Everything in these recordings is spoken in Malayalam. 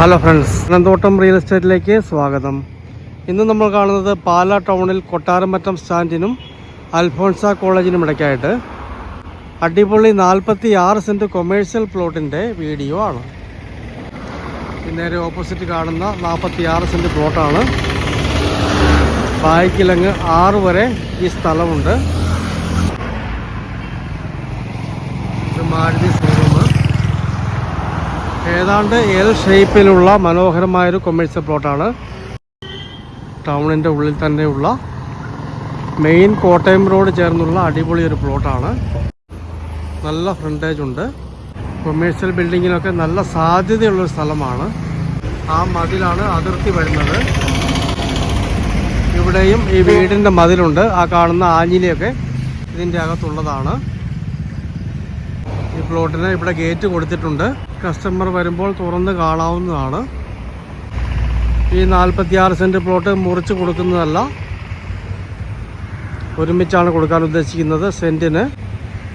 ഹലോ ഫ്രണ്ട്സ് അനന്തോട്ടം റിയൽ എസ്റ്റേറ്റിലേക്ക് സ്വാഗതം. ഇന്ന് നമ്മൾ കാണുന്നത് പാലാ ടൗണിൽ കൊട്ടാരമറ്റം സ്റ്റാൻഡിനും അൽഫോൺസ കോളേജിനും ഇടയ്ക്കായിട്ട് അടിപൊളി നാൽപ്പത്തി ആറ് സെന്റ് കൊമേഴ്ഷ്യൽ പ്ലോട്ടിന്റെ വീഡിയോ ആണ്. നേരെ ഓപ്പോസിറ്റ് കാണുന്ന നാൽപ്പത്തി ആറ് സെന്റ് പ്ലോട്ടാണ് ബായ്ക്കിലങ്ങ് ആറ് വരെ ഈ സ്ഥലമുണ്ട്. ഏതാണ്ട് എൽ ഷേപ്പിലുള്ള മനോഹരമായൊരു കൊമേഴ്സ്യൽ പ്ലോട്ടാണ് ടൗണിന്റെ ഉള്ളിൽ തന്നെയുള്ള മെയിൻ കോട്ടയം റോഡ് ചേർന്നുള്ള അടിപൊളി ഒരു പ്ലോട്ടാണ് നല്ല ഫ്രണ്ടേജ് ഉണ്ട്. കൊമേഴ്സ്യൽ ബിൽഡിങ്ങിനൊക്കെ നല്ല സാധ്യതയുള്ളൊരു സ്ഥലമാണ്. ആ മതിലാണ് അതിർത്തി വരുന്നത്. ഇവിടെയും ഈ വീടിന്റെ മതിലുണ്ട്. ആ കാണുന്ന ആഞ്ഞിലിയൊക്കെ ഇതിന്റെ അകത്തുള്ളതാണ്. ഈ പ്ലോട്ടിന് ഇവിടെ ഗേറ്റ് കൊടുത്തിട്ടുണ്ട്. കസ്റ്റമർ വരുമ്പോൾ തുറന്ന് കാണാവുന്നതാണ്. ഈ നാൽപ്പത്തിയാറ് സെന്റ് പ്ലോട്ട് മുറിച്ച് കൊടുക്കുന്നതല്ല. ഒരുമിച്ചാണ് കൊടുക്കാൻ ഉദ്ദേശിക്കുന്നത് സെന്റിന്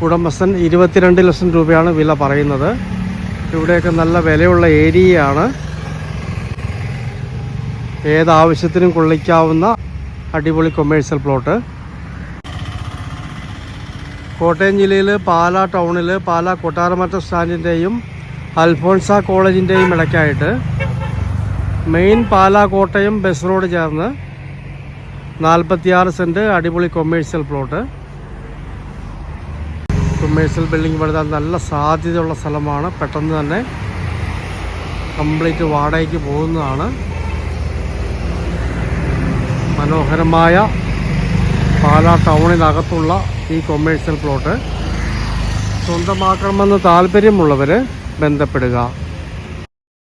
ഉടമസ്ഥൻ ഇരുപത്തിരണ്ട് ലക്ഷം രൂപയാണ് വില പറയുന്നത്. ഇവിടെയൊക്കെ നല്ല വിലയുള്ള ഏരിയയാണ്. ഏതാവശ്യത്തിനും കൊള്ളിക്കാവുന്ന അടിപൊളി കൊമേഴ്സ്യൽ പ്ലോട്ട് കോട്ടയം ജില്ലയിൽ പാലാ ടൗണിൽ പാലാ കൊട്ടാരമറ്റ സ്റ്റാൻഡിന്റെയും അൽഫോൺസ കോളേജിന്റെയും ഇടയ്ക്കായിട്ട് main Pala Kottayam bus road ചേർന്ന് നാൽപ്പത്തിയാറ് സെന്റ് അടിപൊളി കൊമേഴ്സ്യൽ പ്ലോട്ട്. കൊമേഴ്സ്യൽ ബിൽഡിംഗ് പണിതാൽ നല്ല സാധ്യതയുള്ള സ്ഥലമാണ്. പെട്ടെന്ന് തന്നെ കംപ്ലീറ്റ് വാടകയ്ക്ക് പോകുന്നതാണ്. മനോഹരമായ പാലാ ടൗണിനകത്തുള്ള ഈ കൊമേഴ്സ്യൽ പ്ലോട്ട് സ്വന്തമാക്കണമെന്ന് താല്പര്യമുള്ളവർ ബന്ധപ്പെടുക.